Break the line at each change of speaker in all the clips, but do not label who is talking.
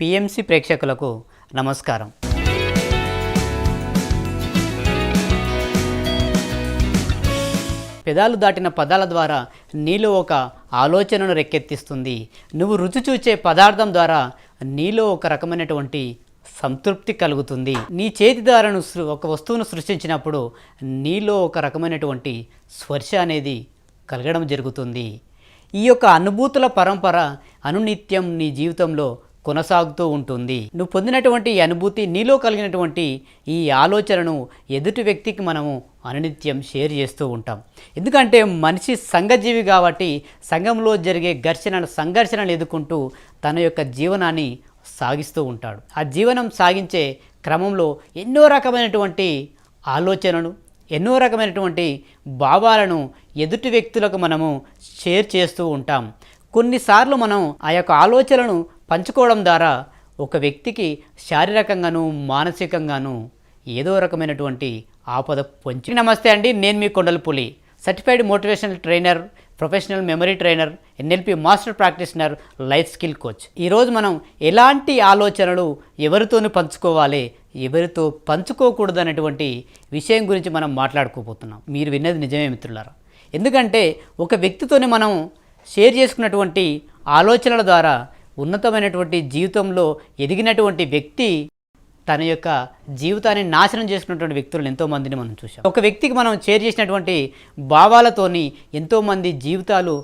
PMC ప్రేక్షకులకు నమస్కారం. పెదాలు దాటిన పదాల ద్వారా నీలో ఒక ఆలోచనను రెక్కెత్తిస్తుంది. నువ్వు రుచి చూచే పదార్థం ద్వారా నీలో ఒక రకమైనటువంటి సంతృప్తి కలుగుతుంది. నీ చేతి ద్వారాను ఒక వస్తువును సృష్టించినప్పుడు నీలో ఒక రకమైనటువంటి స్పర్శ అనేది కలగడం జరుగుతుంది. ఈ యొక్క అనుభూతుల పరంపర అనునిత్యం నీ జీవితంలో కొనసాగుతూ ఉంటుంది. నువ్వు పొందినటువంటి ఈ అనుభూతి నీలో కలిగినటువంటి ఈ ఆలోచనను ఎదుటి వ్యక్తికి మనము అనునిత్యం షేర్ చేస్తూ ఉంటాం. ఎందుకంటే మనిషి సంఘజీవి కాబట్టి సంఘంలో జరిగే ఘర్షణ సంఘర్షణలు ఎదుర్కొంటూ తన యొక్క జీవనాన్ని సాగిస్తూ ఉంటాడు. ఆ జీవనం సాగించే క్రమంలో ఎన్నో రకమైనటువంటి ఆలోచనలు ఎన్నో రకమైనటువంటి భావాలను ఎదుటి వ్యక్తులకు మనము షేర్ చేస్తూ ఉంటాం. కొన్నిసార్లు మనం ఆ యొక్క ఆలోచనలను పంచుకోవడం ద్వారా ఒక వ్యక్తికి శారీరకంగాను మానసికంగాను ఏదో రకమైనటువంటి ఆపద పొంచి నమస్తే అండి నేను మీ Kondala Puli. Certified motivational trainer professional memory trainer NLP master practitioner life skill coach ఈరోజు మనం ఎలాంటి ఆలోచనలు ఎవరితోనూ పంచుకోవాలి ఎవరితో పంచుకోకూడదు అనేటువంటి విషయం గురించి మనం మాట్లాడుకోబోతున్నాం. మీరు విన్నది నిజమే మిత్రులారా. ఎందుకంటే ఒక వ్యక్తితోనే మనం షేర్ చేసుకున్నటువంటి ఆలోచనల ద్వారా ఉన్నతమైనటువంటి జీవితంలో ఎదిగినటువంటి వ్యక్తి తన యొక్క జీవితాన్ని నాశనం చేసుకున్నటువంటి వ్యక్తులను ఎంతోమందిని మనం చూసాం ఒక వ్యక్తికి మనం షేర్ చేసినటువంటి భావాలతోని ఎంతోమంది జీవితాలు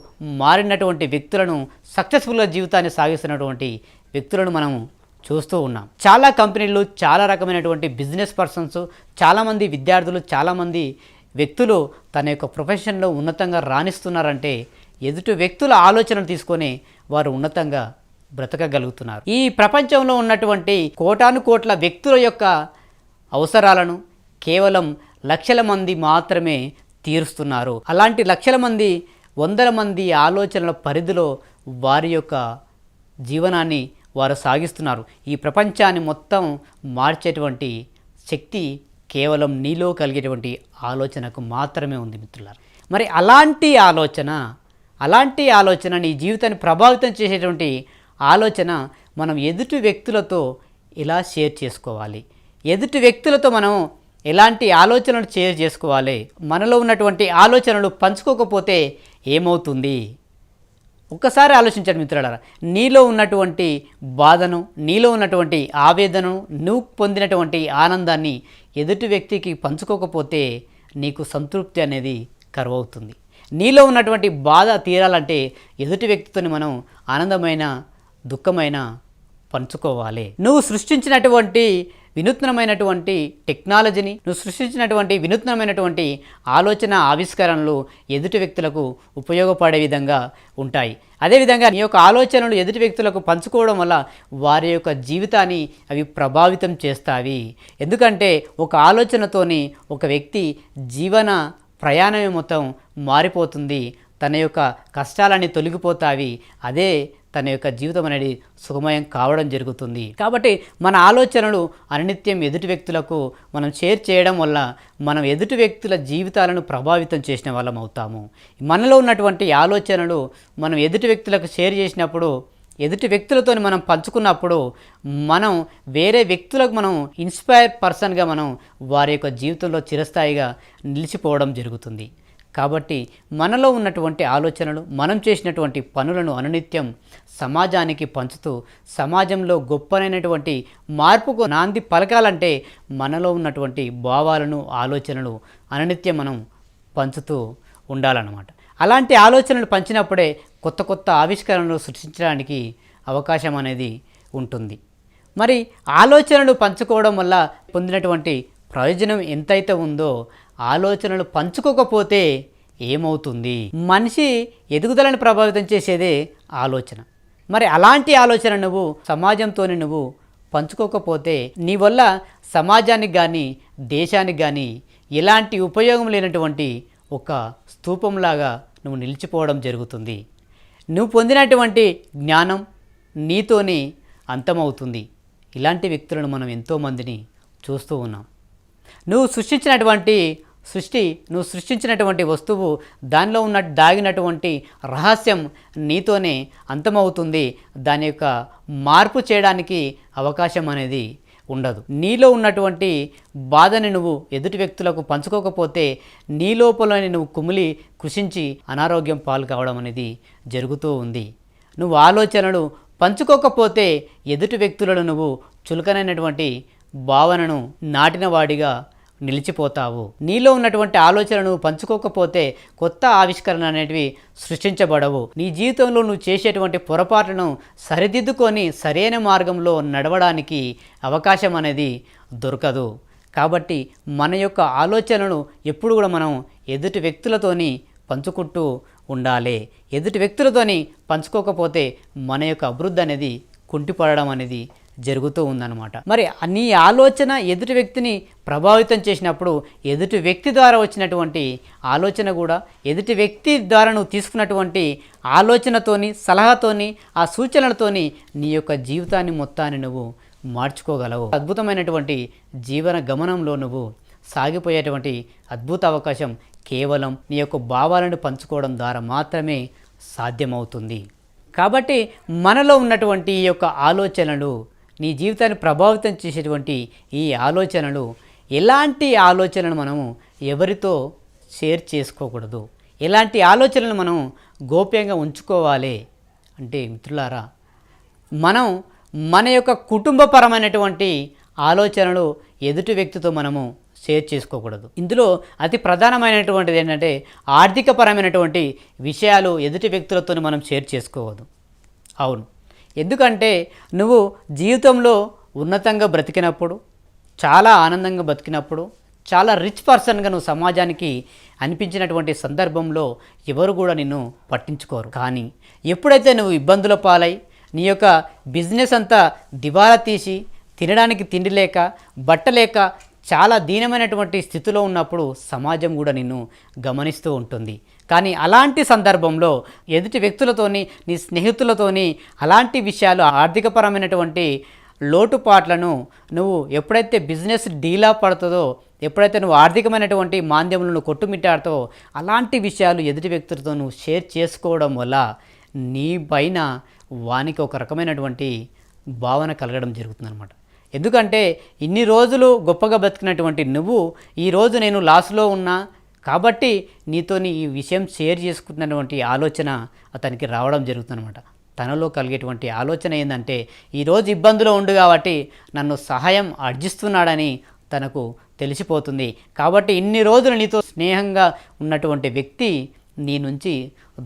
మారినటువంటి వ్యక్తులను సక్సెస్ఫుల్గా జీవితాన్ని సాగిస్తున్నటువంటి వ్యక్తులను మనం చూస్తూ ఉన్నాం. చాలా కంపెనీలు చాలా రకమైనటువంటి బిజినెస్ పర్సన్స్ చాలామంది విద్యార్థులు చాలామంది వ్యక్తులు తన యొక్క ప్రొఫెషన్లో ఉన్నతంగా రాణిస్తున్నారంటే ఎదుటి వ్యక్తుల ఆలోచనలు తీసుకొని వారు ఉన్నతంగా బ్రతకగలుగుతున్నారు. ఈ ప్రపంచంలో ఉన్నటువంటి కోటాను కోట్ల వ్యక్తుల యొక్క అవసరాలను కేవలం లక్షల మంది మాత్రమే తీరుస్తున్నారు. అలాంటి లక్షల మంది వందల మంది ఆలోచనల పరిధిలో వారి యొక్క జీవనాన్ని వారు సాగిస్తున్నారు. ఈ ప్రపంచాన్ని మొత్తం మార్చేటువంటి శక్తి కేవలం నీలో కలిగేటువంటి ఆలోచనకు మాత్రమే ఉంది మిత్రులారు. మరి అలాంటి ఆలోచన అలాంటి ఆలోచన నీ జీవితాన్ని ప్రభావితం చేసేటువంటి ఆలోచన మనం ఎదుటి వ్యక్తులతో ఇలా షేర్ చేసుకోవాలి? ఎదుటి వ్యక్తులతో మనం ఎలాంటి ఆలోచనలు షేర్ చేసుకోవాలి? మనలో ఉన్నటువంటి ఆలోచనలు పంచుకోకపోతే ఏమవుతుంది? ఒక్కసారి ఆలోచించండి మిత్రులారా. నీలో ఉన్నటువంటి బాధను నీలో ఉన్నటువంటి ఆవేదనను నువ్వు పొందినటువంటి ఆనందాన్ని ఎదుటి వ్యక్తికి పంచుకోకపోతే నీకు సంతృప్తి అనేది కరువవుతుంది. నీలో ఉన్నటువంటి బాధ తీరాలంటే ఎదుటి వ్యక్తితోని మనం ఆనందమైన దుఃఖమైన పంచుకోవాలి. నువ్వు సృష్టించినటువంటి వినూత్నమైనటువంటి టెక్నాలజీని నువ్వు సృష్టించినటువంటి వినూత్నమైనటువంటి ఆలోచన ఆవిష్కరణలు ఎదుటి వ్యక్తులకు ఉపయోగపడే విధంగా ఉంటాయి. అదేవిధంగా నీ యొక్క ఆలోచనలు ఎదుటి వ్యక్తులకు పంచుకోవడం వల్ల వారి యొక్క జీవితాన్ని అవి ప్రభావితం చేస్తాయి. ఎందుకంటే ఒక ఆలోచనతోని ఒక వ్యక్తి జీవన ప్రయాణమే మొత్తం మారిపోతుంది. తన యొక్క కష్టాలన్నీ తొలగిపోతావి అదే తన యొక్క జీవితం అనేది సుఖమయం కావడం జరుగుతుంది. కాబట్టి మన ఆలోచనలు అనిత్యం ఎదుటి వ్యక్తులకు మనం షేర్ చేయడం వల్ల మనం ఎదుటి వ్యక్తుల జీవితాలను ప్రభావితం చేసిన వాళ్ళం అవుతాము. మనలో ఉన్నటువంటి ఆలోచనలు మనం ఎదుటి వ్యక్తులకు షేర్ చేసినప్పుడు ఎదుటి వ్యక్తులతో మనం పంచుకున్నప్పుడు మనం వేరే వ్యక్తులకు మనం ఇన్స్పైర్ పర్సన్గా మనం వారి యొక్క జీవితంలో చిరస్థాయిగా నిలిచిపోవడం జరుగుతుంది. కాబట్టి మనలో ఉన్నటువంటి ఆలోచనలు మనం చేసినటువంటి పనులను అనునిత్యం సమాజానికి పంచుతూ సమాజంలో గొప్పనైనటువంటి మార్పుకు నాంది పలకాలంటే మనలో ఉన్నటువంటి భావాలను ఆలోచనలు అనునిత్యం మనం పంచుతూ ఉండాలన్నమాట. అలాంటి ఆలోచనలు పంచినప్పుడే కొత్త కొత్త ఆవిష్కరణలు సృష్టించడానికి అవకాశం అనేది ఉంటుంది. మరి ఆలోచనలు పంచుకోవడం వల్ల పొందినటువంటి ప్రయోజనం ఎంతైతే ఉందో ఆలోచనలు పంచుకోకపోతే ఏమవుతుంది? మనిషి ఎదుగుదలను ప్రభావితం చేసేదే ఆలోచన. మరి అలాంటి ఆలోచన నువ్వు సమాజంతో నువ్వు పంచుకోకపోతే నీ వల్ల సమాజానికి కానీ దేశానికి కానీ ఎలాంటి ఉపయోగం లేనటువంటి ఒక స్తూపంలాగా నువ్వు నిలిచిపోవడం జరుగుతుంది. నువ్వు పొందినటువంటి జ్ఞానం నీతోనే అంతమవుతుంది. ఇలాంటి వ్యక్తులను మనం ఎంతోమందిని చూస్తూ ఉన్నాం. నువ్వు సృష్టించినటువంటి సృష్టి నువ్వు సృష్టించినటువంటి వస్తువు దానిలో ఉన్న దాగినటువంటి రహస్యం నీతోనే అంతమవుతుంది. దాని యొక్క మార్పు చేయడానికి అవకాశం అనేది ఉండదు. నీలో ఉన్నటువంటి బాధని నువ్వు ఎదుటి వ్యక్తులకు పంచుకోకపోతే నీ లోపలని నువ్వు కుమిలి కృషించి అనారోగ్యం పాలు కావడం అనేది జరుగుతూ ఉంది. నువ్వు ఆలోచనలు పంచుకోకపోతే ఎదుటి వ్యక్తులను నువ్వు చులకనైనటువంటి భావనను నాటిన వాడిగా నిలిచిపోతావు. నీలో ఉన్నటువంటి ఆలోచనను పంచుకోకపోతే కొత్త ఆవిష్కరణ అనేటివి సృష్టించబడవు. నీ జీవితంలో నువ్వు చేసేటువంటి పొరపాట్లను సరిదిద్దుకొని సరైన మార్గంలో నడవడానికి అవకాశం అనేది దొరకదు. కాబట్టి మన యొక్క ఆలోచనను ఎప్పుడు కూడా మనం ఎదుటి వ్యక్తులతోని పంచుకుంటూ ఉండాలి. ఎదుటి వ్యక్తులతోని పంచుకోకపోతే మన యొక్క అభివృద్ధి అనేది కుంటిపడడం అనేది జరుగుతూ ఉందన్నమాట. మరి నీ ఆలోచన ఎదుటి వ్యక్తిని ప్రభావితం చేసినప్పుడు ఎదుటి వ్యక్తి ద్వారా వచ్చినటువంటి ఆలోచన కూడా ఎదుటి వ్యక్తి ద్వారా నువ్వు తీసుకున్నటువంటి ఆలోచనతోని సలహాతోని ఆ సూచనలతోని నీ యొక్క జీవితాన్ని మొత్తాన్ని నువ్వు మార్చుకోగలవు. అద్భుతమైనటువంటి జీవన గమనంలో నువ్వు సాగిపోయేటువంటి అద్భుత అవకాశం కేవలం నీ యొక్క భావాలను పంచుకోవడం ద్వారా మాత్రమే సాధ్యమవుతుంది. కాబట్టి మనలో ఉన్నటువంటి ఈ యొక్క ఆలోచనలు నీ జీవితాన్ని ప్రభావితం చేసేటువంటి ఈ ఆలోచనలు ఎలాంటి ఆలోచనలు మనము ఎవరితో షేర్ చేసుకోకూడదు? ఎలాంటి ఆలోచనలు మనం గోప్యంగా ఉంచుకోవాలి? అంటే మిత్రులారా మనం మన యొక్క కుటుంబపరమైనటువంటి ఆలోచనలు ఎదుటి వ్యక్తితో మనము షేర్ చేసుకోకూడదు. ఇందులో అతి ప్రధానమైనటువంటిది ఏంటంటే ఆర్థికపరమైనటువంటి విషయాలు ఎదుటి వ్యక్తులతో మనం షేర్ చేసుకోవద్దు. అవును. ఎందుకంటే నువ్వు జీవితంలో ఉన్నతంగా బ్రతికినప్పుడు చాలా ఆనందంగా బతికినప్పుడు చాలా రిచ్ పర్సన్గా నువ్వు సమాజానికి అనిపించినటువంటి సందర్భంలో ఎవరు కూడా నిన్ను పట్టించుకోరు. కానీ ఎప్పుడైతే నువ్వు ఇబ్బందుల పాలై నీ యొక్క బిజినెస్ అంతా దివాలా తీసి తినడానికి తిండి లేక బట్ట లేక చాలా దీనమైనటువంటి స్థితిలో ఉన్నప్పుడు సమాజం కూడా నిన్ను గమనిస్తూ ఉంటుంది. కానీ అలాంటి సందర్భంలో ఎదుటి వ్యక్తులతోని నీ స్నేహితులతోని అలాంటి విషయాలు ఆర్థికపరమైనటువంటి లోటుపాట్లను నువ్వు ఎప్పుడైతే బిజినెస్ డీలా పడుతుందో ఎప్పుడైతే నువ్వు ఆర్థికమైనటువంటి మాంద్యములను కొట్టుమిట్టాడుతో అలాంటి విషయాలు ఎదుటి వ్యక్తులతో నువ్వు షేర్ చేసుకోవడం వల్ల నీ పైన వానికి ఒక రకమైనటువంటి భావన కలగడం జరుగుతుందన్నమాట. ఎందుకంటే ఇన్ని రోజులు గొప్పగా బతికినటువంటి నువ్వు ఈరోజు నేను లాస్లో ఉన్నా కాబట్టి నీతోని ఈ విషయం షేర్ చేసుకున్నటువంటి ఆలోచన అతనికి రావడం జరుగుతుందన్నమాట. తనలో కలిగేటువంటి ఆలోచన ఏంటంటే ఈరోజు ఇబ్బందులో ఉండు కాబట్టి నన్ను సహాయం అర్జిస్తున్నాడని తనకు తెలిసిపోతుంది. కాబట్టి ఇన్ని రోజులు నీతో స్నేహంగా ఉన్నటువంటి వ్యక్తి నీ నుంచి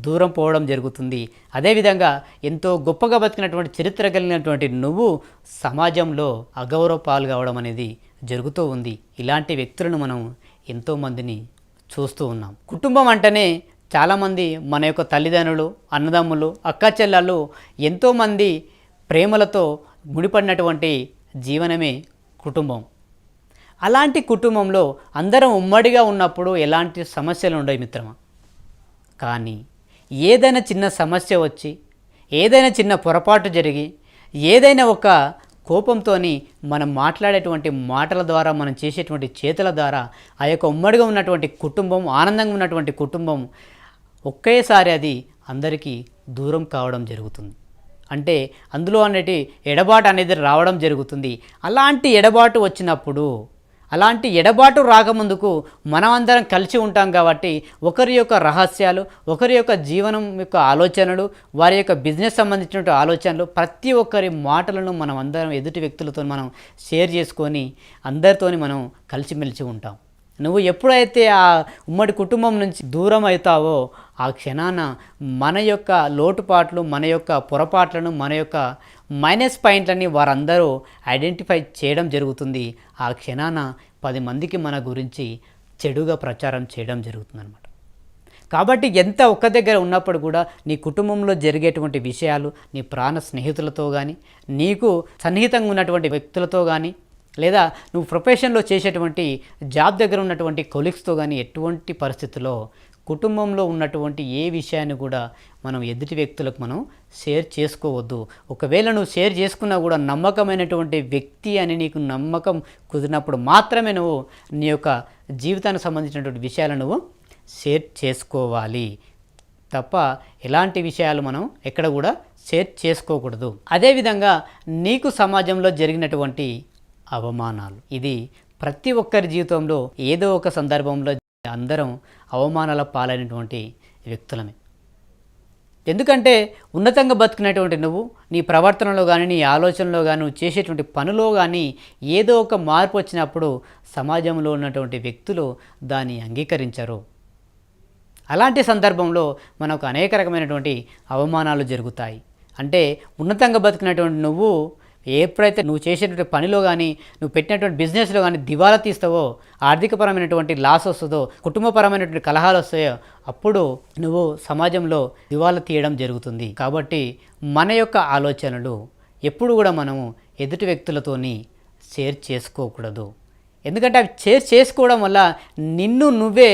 దూరం పోవడం జరుగుతుంది. అదేవిధంగా ఎంతో గొప్పగా బతికినటువంటి చరిత్ర కలిగినటువంటి నువ్వు సమాజంలో అగౌరవ పాలు కావడం అనేది జరుగుతూ ఉంది. ఇలాంటి వ్యక్తులను మనం ఎంతోమందిని చూస్తూ ఉన్నాం. కుటుంబం అంటేనే చాలామంది మన యొక్క తల్లిదండ్రులు అన్నదమ్ములు అక్క చెల్లెళ్ళు ఎంతోమంది ప్రేమలతో ముడిపడినటువంటి జీవనమే కుటుంబం. అలాంటి కుటుంబంలో అందరం ఉమ్మడిగా ఉన్నప్పుడు ఎలాంటి సమస్యలు ఉండవు మిత్రమా? కానీ ఏదైనా చిన్న సమస్య వచ్చి ఏదైనా చిన్న పొరపాటు జరిగి ఏదైనా ఒక కోపంతో మనం మాట్లాడేటువంటి మాటల ద్వారా మనం చేసేటువంటి చేతుల ద్వారా ఆ యొక్క ఉమ్మడిగా ఉన్నటువంటి కుటుంబం ఆనందంగా ఉన్నటువంటి కుటుంబం ఒకేసారి అది అందరికీ దూరం కావడం జరుగుతుంది. అంటే అందులో అనేటి ఎడబాటు అనేది రావడం జరుగుతుంది. అలాంటి ఎడబాటు వచ్చినప్పుడు అలాంటి ఎడబాటు రాకముందుకు మనమందరం కలిసి ఉంటాం కాబట్టి ఒకరి యొక్క రహస్యాలు ఒకరి యొక్క జీవనం యొక్క ఆలోచనలు వారి యొక్క బిజినెస్ సంబంధించిన ఆలోచనలు ప్రతి ఒక్కరి మాటలను మనం అందరం ఎదుటి వ్యక్తులతో మనం షేర్ చేసుకొని అందరితోని మనం కలిసిమెలిసి ఉంటాం. నువ్వు ఎప్పుడైతే ఆ ఉమ్మడి కుటుంబం నుంచి దూరం అవుతావో ఆ క్షణాన మన యొక్క లోటుపాట్లు మన యొక్క పొరపాట్లను మన యొక్క మైనస్ పాయింట్లని వారందరూ ఐడెంటిఫై చేయడం జరుగుతుంది. ఆ క్షణాన పది మందికి మన గురించి చెడుగా ప్రచారం చేయడం జరుగుతుందన్నమాట. కాబట్టి ఎంత ఒక్క దగ్గర ఉన్నప్పుడు కూడా నీ కుటుంబంలో జరిగేటువంటి విషయాలు నీ ప్రాణ స్నేహితులతో కానీ నీకు సన్నిహితంగా ఉన్నటువంటి వ్యక్తులతో కానీ లేదా నువ్వు ప్రొఫెషన్లో చేసేటువంటి జాబ్ దగ్గర ఉన్నటువంటి కొలీగ్స్తో కానీ ఎటువంటి పరిస్థితుల్లో కుటుంబంలో ఉన్నటువంటి ఏ విషయాన్ని కూడా మనం ఎదుటి వ్యక్తులకు మనం షేర్ చేసుకోవద్దు. ఒకవేళ నువ్వు షేర్ చేసుకున్నా కూడా నమ్మకమైనటువంటి వ్యక్తి అని నీకు నమ్మకం కుదిరినప్పుడు మాత్రమే నువ్వు నీ యొక్క జీవితానికి సంబంధించినటువంటి విషయాలను నువ్వు షేర్ చేసుకోవాలి. తప్ప ఎలాంటి విషయాలు మనం ఎక్కడ కూడా షేర్ చేసుకోకూడదు. అదేవిధంగా నీకు సమాజంలో జరిగినటువంటి అవమానాలు. ఇది ప్రతి ఒక్కరి జీవితంలో ఏదో ఒక సందర్భంలో అందరం అవమానాల పాలైనటువంటి వ్యక్తులమే. ఎందుకంటే ఉన్నతంగా బతుకునేటువంటి నువ్వు నీ ప్రవర్తనలో కానీ నీ ఆలోచనలో కానీ నువ్వు చేసేటువంటి పనిలో కానీ ఏదో ఒక మార్పు వచ్చినప్పుడు సమాజంలో ఉన్నటువంటి వ్యక్తులు దాన్ని అంగీకరించరు. అలాంటి సందర్భంలో మనకు అనేక రకమైనటువంటి అవమానాలు జరుగుతాయి. అంటే ఉన్నతంగా బతికినటువంటి నువ్వు ఎప్పుడైతే నువ్వు చేసేటువంటి పనిలో కానీ నువ్వు పెట్టినటువంటి బిజినెస్లో కానీ దివాలా తీస్తావో ఆర్థికపరమైనటువంటి లాస్ వస్తుందో కుటుంబపరమైనటువంటి కలహాలు వస్తాయో అప్పుడు నువ్వు సమాజంలో దివాలా తీయడం జరుగుతుంది. కాబట్టి మన యొక్క ఆలోచనలు ఎప్పుడు కూడా మనము ఎదుటి వ్యక్తులతోని షేర్ చేసుకోకూడదు. ఎందుకంటే అవి షేర్ చేసుకోవడం వల్ల నిన్ను నువ్వే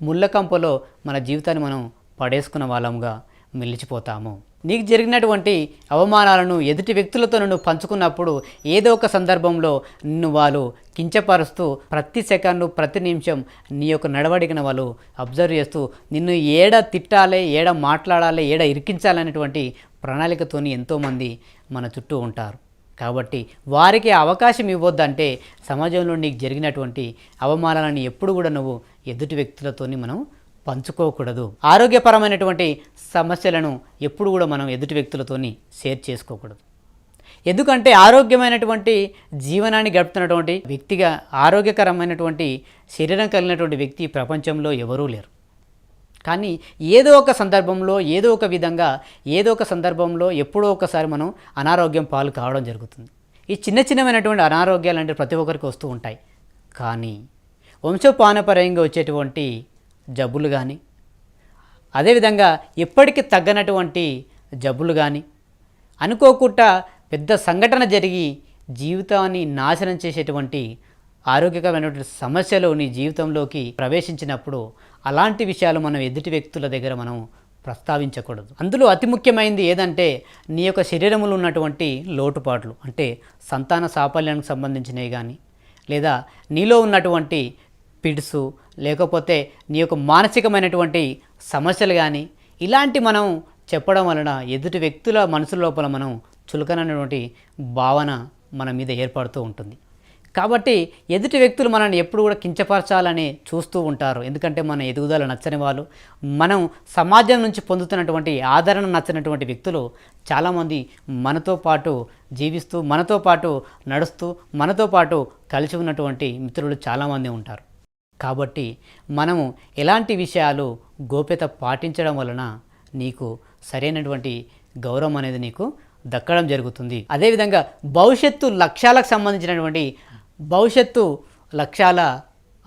ముళ్ళకంపలో మన జీవితాన్ని మనం పడేసుకున్న వాళ్ళంగా మిలిచిపోతాము నీకు జరిగినటువంటి అవమానాలను ఎదుటి వ్యక్తులతో నువ్వు పంచుకున్నప్పుడు ఏదో ఒక సందర్భంలో నిన్ను వాళ్ళు కించపరుస్తూ ప్రతి సెకండ్ ప్రతి నిమిషం నీ యొక్క నడవడికను వాళ్ళు అబ్జర్వ్ చేస్తూ నిన్ను ఏడ తిట్టాలి ఏడ మాట్లాడాలి ఏడ ఇరికించాలనేటువంటి ప్రణాళికతోని ఎంతోమంది మన చుట్టూ ఉంటారు. కాబట్టి వారికి అవకాశం ఇవ్వద్దంటే సమాజంలో నీకు జరిగినటువంటి అవమానాలను ఎప్పుడు కూడా నువ్వు ఎదుటి వ్యక్తులతోని మనం పంచుకోకూడదు. ఆరోగ్యపరమైనటువంటి సమస్యలను ఎప్పుడు కూడా మనం ఎదుటి వ్యక్తులతోని షేర్ చేసుకోకూడదు. ఎందుకంటే ఆరోగ్యమైనటువంటి జీవనాన్ని గడుపుతున్నటువంటి వ్యక్తిగా ఆరోగ్యకరమైనటువంటి శరీరం కలిగినటువంటి వ్యక్తి ప్రపంచంలో ఎవరూ లేరు. కానీ ఏదో ఒక సందర్భంలో ఏదో ఒక విధంగా ఏదో ఒక సందర్భంలో ఎప్పుడో ఒకసారి మనం అనారోగ్యం పాలు కావడం జరుగుతుంది. ఈ చిన్న చిన్నమైనటువంటి అనారోగ్యాలు అంటే ప్రతి ఒక్కరికి వస్తూ ఉంటాయి. కానీ వంశపానపర్యంగా వచ్చేటువంటి జబ్బులు కానీ అదేవిధంగా ఎప్పటికీ తగ్గనటువంటి జబ్బులు కానీ అనుకోకుండా పెద్ద సంఘటన జరిగి జీవితాన్ని నాశనం చేసేటువంటి ఆరోగ్యకరమైనటువంటి సమస్యలు నీ జీవితంలోకి ప్రవేశించినప్పుడు అలాంటి విషయాలు మనం ఎదుటి వ్యక్తుల దగ్గర మనం ప్రస్తావించకూడదు. అందులో అతి ముఖ్యమైనది ఏదంటే నీ యొక్క శరీరంలో ఉన్నటువంటి లోటుపాట్లు అంటే సంతాన సాఫల్యానికి సంబంధించినవి కానీ లేదా నీలో ఉన్నటువంటి పిడుసు లేకపోతే నీ యొక్క మానసికమైనటువంటి సమస్యలు కానీ ఇలాంటి మనం చెప్పడం వలన ఎదుటి వ్యక్తుల మనసు లోపల మనం చులకనటువంటి భావన మన మీద ఏర్పడుతూ ఉంటుంది. కాబట్టి ఎదుటి వ్యక్తులు మనల్ని ఎప్పుడు కూడా కించపరచాలని చూస్తూ ఉంటారు. ఎందుకంటే మన ఎదుగుదల నచ్చని వాళ్ళు మనం సమాజం నుంచి పొందుతున్నటువంటి ఆదరణ నచ్చినటువంటి వ్యక్తులు చాలామంది మనతో పాటు జీవిస్తూ మనతో పాటు నడుస్తూ మనతో పాటు కలిసి ఉన్నటువంటి మిత్రులు చాలామంది ఉంటారు. కాబట్టి మనము ఎలాంటి విషయాలు గోప్యత పాటించడం వలన నీకు సరైనటువంటి గౌరవం అనేది నీకు దక్కడం జరుగుతుంది. అదేవిధంగా భవిష్యత్తు లక్ష్యాలకు సంబంధించినటువంటి భవిష్యత్తు లక్ష్యాల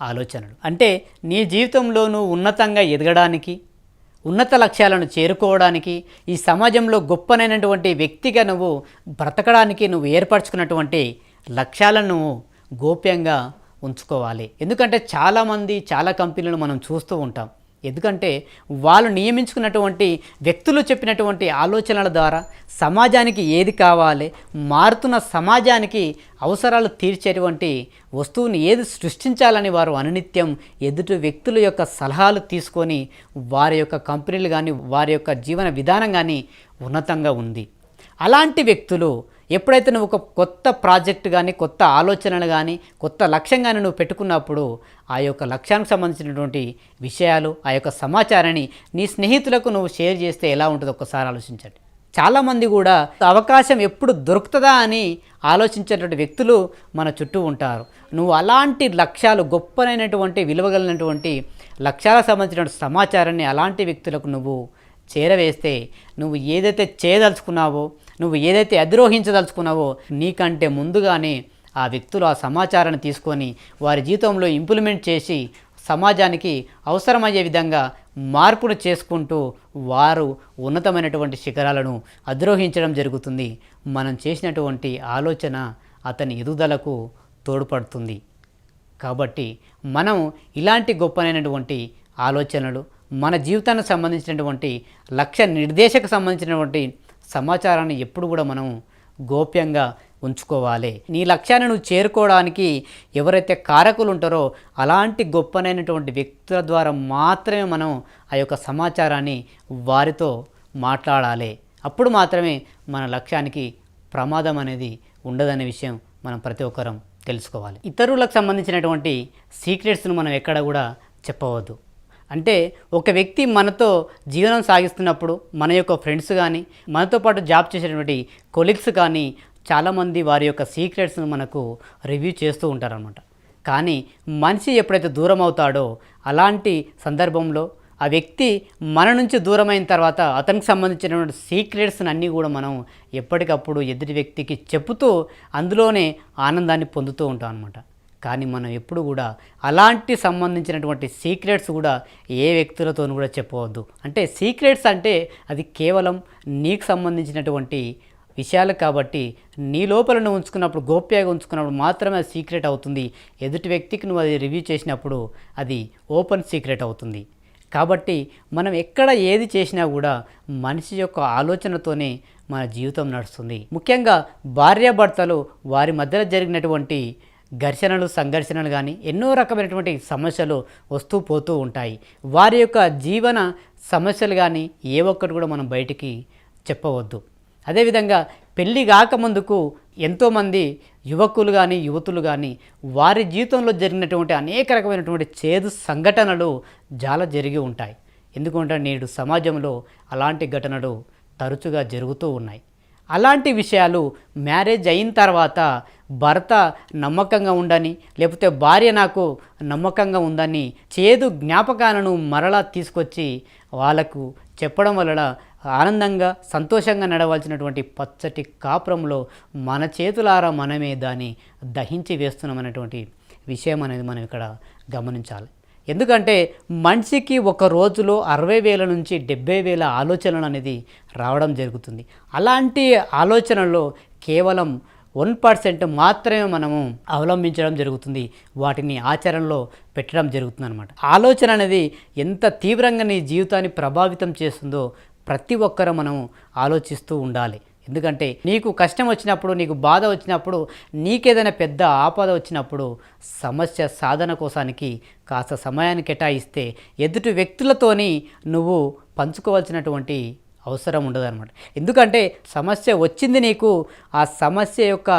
ఆలోచనలు. అంటే నీ జీవితంలో నువ్వు ఉన్నతంగా ఎదగడానికి ఉన్నత లక్ష్యాలను చేరుకోవడానికి ఈ సమాజంలో గొప్పనైనటువంటి వ్యక్తిగా నువ్వు బ్రతకడానికి నువ్వు ఏర్పరచుకున్నటువంటి లక్ష్యాలను గోప్యంగా ఉంచుకోవాలి. ఎందుకంటే చాలామంది చాలా కంపెనీలను మనం చూస్తూ ఉంటాం. ఎందుకంటే వాళ్ళు నియమించుకున్నటువంటి వ్యక్తులు చెప్పినటువంటి ఆలోచనల ద్వారా సమాజానికి ఏది కావాలి మారుతున్న సమాజానికి అవసరాలు తీర్చేటువంటి వస్తువుని ఏది సృష్టించాలని వారు అనునిత్యం ఎదుటి వ్యక్తుల యొక్క సలహాలు తీసుకొని వారి యొక్క కంపెనీలు కానీ వారి యొక్క జీవన విధానం కానీ ఉన్నతంగా ఉంది. అలాంటి వ్యక్తులు ఎప్పుడైతే నువ్వు ఒక కొత్త ప్రాజెక్ట్ కానీ కొత్త ఆలోచనలు కానీ కొత్త లక్ష్యం కానీ నువ్వు పెట్టుకున్నప్పుడు ఆ యొక్క లక్ష్యానికి సంబంధించినటువంటి విషయాలు ఆ యొక్క సమాచారాన్ని నీ స్నేహితులకు నువ్వు షేర్ చేస్తే ఎలా ఉంటుందో ఒక్కసారి ఆలోచించండి. చాలామంది కూడా అవకాశం ఎప్పుడు దొరుకుతుందా అని ఆలోచించేటువంటి వ్యక్తులు మన చుట్టూ ఉంటారు. నువ్వు అలాంటి లక్ష్యాలు గొప్పనైనటువంటి విలువగలిగినటువంటి లక్ష్యాలకు సంబంధించినటువంటి సమాచారాన్ని అలాంటి వ్యక్తులకు నువ్వు చేరవేస్తే నువ్వు ఏదైతే చేయదలుచుకున్నావో నువ్వు ఏదైతే అధిరోహించదలుచుకున్నావో నీకంటే ముందుగానే ఆ వ్యక్తులు ఆ సమాచారాన్ని తీసుకొని వారి జీవితంలో ఇంప్లిమెంట్ చేసి సమాజానికి అవసరమయ్యే విధంగా మార్పును చేసుకుంటూ వారు ఉన్నతమైనటువంటి శిఖరాలను అధిరోహించడం జరుగుతుంది. మనం చేసినటువంటి ఆలోచన అతని ఎదుగుదలకు తోడ్పడుతుంది. కాబట్టి మనం ఇలాంటి గొప్పనైనటువంటి ఆలోచనలు మన జీవితానికి సంబంధించినటువంటి లక్ష్య నిర్దేశకు సంబంధించినటువంటి సమాచారాన్ని ఎప్పుడు కూడా మనం గోప్యంగా ఉంచుకోవాలి. నీ లక్ష్యాన్ని నువ్వు చేరుకోవడానికి ఎవరైతే కారకులు ఉంటారో అలాంటి గొప్పనైనటువంటి వ్యక్తుల ద్వారా మాత్రమే మనం ఆ యొక్క సమాచారాన్ని వారితో మాట్లాడాలి. అప్పుడు మాత్రమే మన లక్ష్యానికి ప్రమాదం అనేది ఉండదనే విషయం మనం ప్రతి ఒక్కరం తెలుసుకోవాలి. ఇతరులకు సంబంధించినటువంటి సీక్రెట్స్ను మనం ఎక్కడ కూడా చెప్పవద్దు. అంటే ఒక వ్యక్తి మనతో జీవనం సాగిస్తున్నప్పుడు మన యొక్క ఫ్రెండ్స్ కానీ మనతో పాటు జాబ్ చేసేటువంటి కొలీగ్స్ కానీ చాలామంది వారి యొక్క సీక్రెట్స్ను మనకు రివ్యూ చేస్తూ ఉంటారనమాట కానీ మనిషి ఎప్పుడైతే దూరం అవుతాడో అలాంటి సందర్భంలో ఆ వ్యక్తి మన నుంచి దూరమైన తర్వాత అతనికి సంబంధించినటువంటి సీక్రెట్స్ని అన్నీ కూడా మనం ఎప్పటికప్పుడు ఎదుటి వ్యక్తికి చెబుతూ అందులోనే ఆనందాన్ని పొందుతూ ఉంటాం అనమాట కానీ మనం ఎప్పుడు కూడా అలాంటి సంబంధించినటువంటి సీక్రెట్స్ కూడా ఏ వ్యక్తులతో కూడా చెప్పవద్దు. అంటే సీక్రెట్స్ అంటే అది కేవలం నీకు సంబంధించినటువంటి విషయాలు కాబట్టి నీ లోపల నువ్వు ఉంచుకున్నప్పుడు గోప్యంగా ఉంచుకున్నప్పుడు మాత్రమే అది సీక్రెట్ అవుతుంది. ఎదుటి వ్యక్తికి నువ్వు అది రివ్యూ చేసినప్పుడు అది ఓపెన్ సీక్రెట్ అవుతుంది. కాబట్టి మనం ఎక్కడ ఏది చేసినా కూడా మనిషి యొక్క ఆలోచనతోనే మన జీవితం నడుస్తుంది. ముఖ్యంగా భార్యాభర్తలు వారి మధ్యలో జరిగినటువంటి ఘర్షణలు సంఘర్షణలు కానీ ఎన్నో రకమైనటువంటి సమస్యలు వస్తూ పోతూ ఉంటాయి. వారి యొక్క జీవన సమస్యలు కానీ ఏ ఒక్కటి కూడా మనం బయటికి చెప్పవద్దు. అదేవిధంగా పెళ్ళి కాకముందుకు ఎంతోమంది యువకులు కానీ యువతులు కానీ వారి జీవితంలో జరిగినటువంటి అనేక రకమైనటువంటి చేదు సంఘటనలు చాలా జరిగి ఉంటాయి. ఎందుకంటే నేడు సమాజంలో అలాంటి ఘటనలు తరచుగా జరుగుతూ ఉన్నాయి. అలాంటి విషయాలు మ్యారేజ్ అయిన తర్వాత భర్త నమ్మకంగా ఉండని లేకపోతే భార్య నాకు నమ్మకంగా ఉందని చేదు జ్ఞాపకాలను మరలా తీసుకొచ్చి వాళ్ళకు చెప్పడం వలన ఆనందంగా సంతోషంగా నడవాల్సినటువంటి పచ్చటి కాపురంలో మన చేతులారా మనమే దాన్ని దహించి వేస్తున్నామనేటువంటి విషయం అనేది మనం ఇక్కడ గమనించాలి. ఎందుకంటే మనిషికి ఒక రోజులో అరవై వేల నుంచి డెబ్బై వేల ఆలోచనలు అనేది రావడం జరుగుతుంది. అలాంటి ఆలోచనల్లో కేవలం వన్ పర్సెంట్ మాత్రమే మనము అవలంబించడం జరుగుతుంది. వాటిని ఆచరణలో పెట్టడం జరుగుతుంది అనమాట ఆలోచన అనేది ఎంత తీవ్రంగా నీ జీవితాన్ని ప్రభావితం చేస్తుందో ప్రతి ఒక్కరూ మనం ఆలోచిస్తూ ఉండాలి. ఎందుకంటే నీకు కష్టం వచ్చినప్పుడు నీకు బాధ వచ్చినప్పుడు నీకేదైనా పెద్ద ఆపద వచ్చినప్పుడు సమస్య సాధన కోసానికి కాస్త సమయాన్ని కేటాయిస్తే ఎదుటి వ్యక్తులతోని నువ్వు పంచుకోవాల్సినటువంటి అవసరం ఉండదన్నమాట. ఎందుకంటే సమస్య వచ్చింది నీకు ఆ సమస్య యొక్క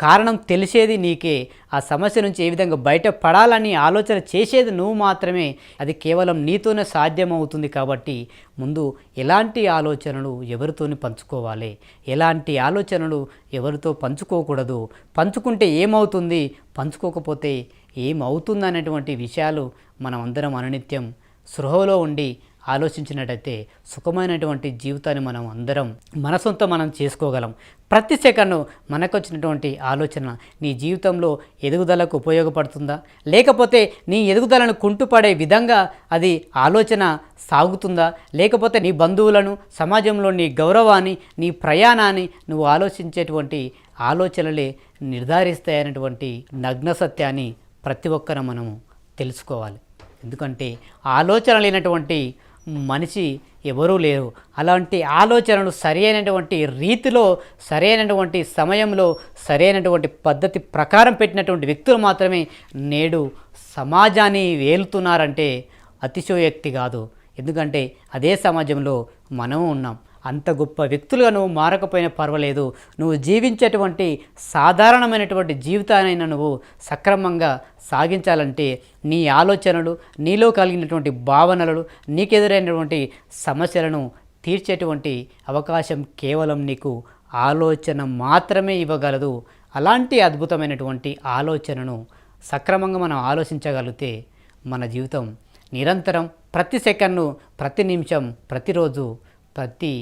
కారణం తెలిసేది నీకే. ఆ సమస్య నుంచి ఏ విధంగా బయటపడాలని ఆలోచన చేసేది నువ్వు మాత్రమే. అది కేవలం నీతోనే సాధ్యమవుతుంది కాబట్టి ముందు ఎలాంటి ఆలోచనలు ఎవరితోని పంచుకోవాలి? ఎలాంటి ఆలోచనలు ఎవరితో పంచుకోకూడదు? పంచుకుంటే ఏమవుతుంది? పంచుకోకపోతే ఏమవుతుంది అనేటువంటి విషయాలు మనం అందరం అనునిత్యం సృహలో ఉండి ఆలోచించినట్టయితే సుఖమైనటువంటి జీవితాన్ని మనం అందరం మన సొంతం మనం చేసుకోగలం. ప్రతి సెకండ్ మనకు వచ్చినటువంటి ఆలోచన నీ జీవితంలో ఎదుగుదలకు ఉపయోగపడుతుందా? లేకపోతే నీ ఎదుగుదలను కుంటుపడే విధంగా అది ఆలోచన సాగుతుందా? లేకపోతే నీ బంధువులను సమాజంలో నీ గౌరవాన్ని నీ ప్రయాణాన్ని నువ్వు ఆలోచించేటువంటి ఆలోచనలే నిర్ధారిస్తాయనేటువంటి నగ్న సత్యాన్ని ప్రతి ఒక్కరం మనము తెలుసుకోవాలి. ఎందుకంటే ఆలోచన లేనటువంటి మనిషి ఎవరూ లేరు. అలాంటి ఆలోచనలు సరైనటువంటి రీతిలో సరైనటువంటి సమయంలో సరైనటువంటి పద్ధతి ప్రకారం పెట్టినటువంటి వ్యక్తులు మాత్రమే నేడు సమాజాన్ని వేలుతున్నారంటే అతిశయోక్తి కాదు. ఎందుకంటే అదే సమాజంలో మనము ఉన్నాం. అంత గొప్ప వ్యక్తులుగా నువ్వు మారకపోయినా పర్వాలేదు. నువ్వు జీవించేటువంటి సాధారణమైనటువంటి జీవితానైనా నువ్వు సక్రమంగా సాగించాలంటే నీ ఆలోచనలు నీలో కలిగినటువంటి భావనలు నీకెదురైనటువంటి సమస్యలను తీర్చేటువంటి అవకాశం కేవలం నీకు ఆలోచన మాత్రమే ఇవ్వగలదు. అలాంటి అద్భుతమైనటువంటి ఆలోచనను సక్రమంగా మనం ఆలోచించగలిగితే మన జీవితం నిరంతరం ప్రతి సెకండ్ను ప్రతి నిమిషం ప్రతిరోజు ప్రతి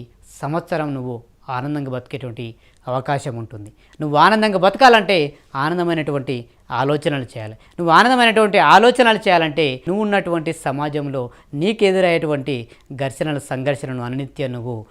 సంవత్సరం నువ్వు ఆనందంగా బతికేటువంటి అవకాశం ఉంటుంది. నువ్వు ఆనందంగా బతకాలంటే ఆనందమైనటువంటి ఆలోచనలు చేయాలి. నువ్వు ఆనందమైనటువంటి ఆలోచనలు చేయాలంటే నువ్వు ఉన్నటువంటి సమాజంలో నీకు ఎదురయ్యేటువంటి ఘర్షణలు సంఘర్షణను అనిత్యం నువ్వు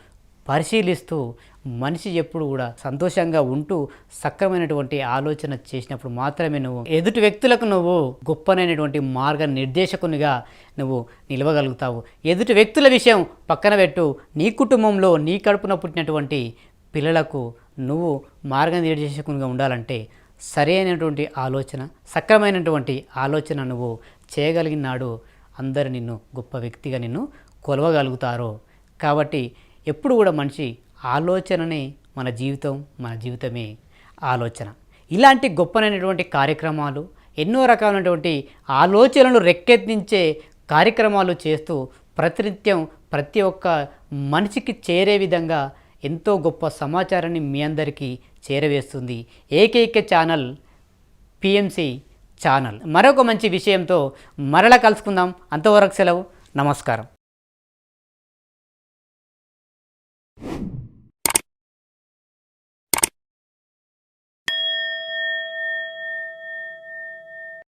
పరిశీలిస్తూ మనిషి ఎప్పుడు కూడా సంతోషంగా ఉంటూ సక్రమైనటువంటి ఆలోచన చేసినప్పుడు మాత్రమే నువ్వు ఎదుటి వ్యక్తులకు నువ్వు గొప్పనైనటువంటి మార్గ నిర్దేశకునిగా నువ్వు నిలవగలుగుతావు. ఎదుటి వ్యక్తుల విషయం పక్కన పెట్టు. నీ కుటుంబంలో నీ కడుపున పుట్టినటువంటి పిల్లలకు నువ్వు మార్గనిర్దేశకునిగా ఉండాలంటే సరైనటువంటి ఆలోచన సక్రమైనటువంటి ఆలోచన నువ్వు చేయగలిగినాడు అందరు నిన్ను గొప్ప వ్యక్తిగా నిన్ను కొలవగలుగుతారు. కాబట్టి ఎప్పుడు కూడా మనిషి ఆలోచననే మన జీవితం మన జీవితమే ఆలోచన. ఇలాంటి గొప్పనైనటువంటి కార్యక్రమాలు ఎన్నో రకాలైనటువంటి ఆలోచనలు రెక్కెత్తించే కార్యక్రమాలు చేస్తూ ప్రతినిత్యం ప్రతి ఒక్క మనిషికి చేరే విధంగా ఎంతో గొప్ప సమాచారాన్ని మీ అందరికీ చేరవేస్తుంది. ఏకైక ఛానల్ పిఎంసి ఛానల్. మరొక మంచి విషయంతో మరల కలుసుకుందాం. అంతవరకు సెలవు. నమస్కారం.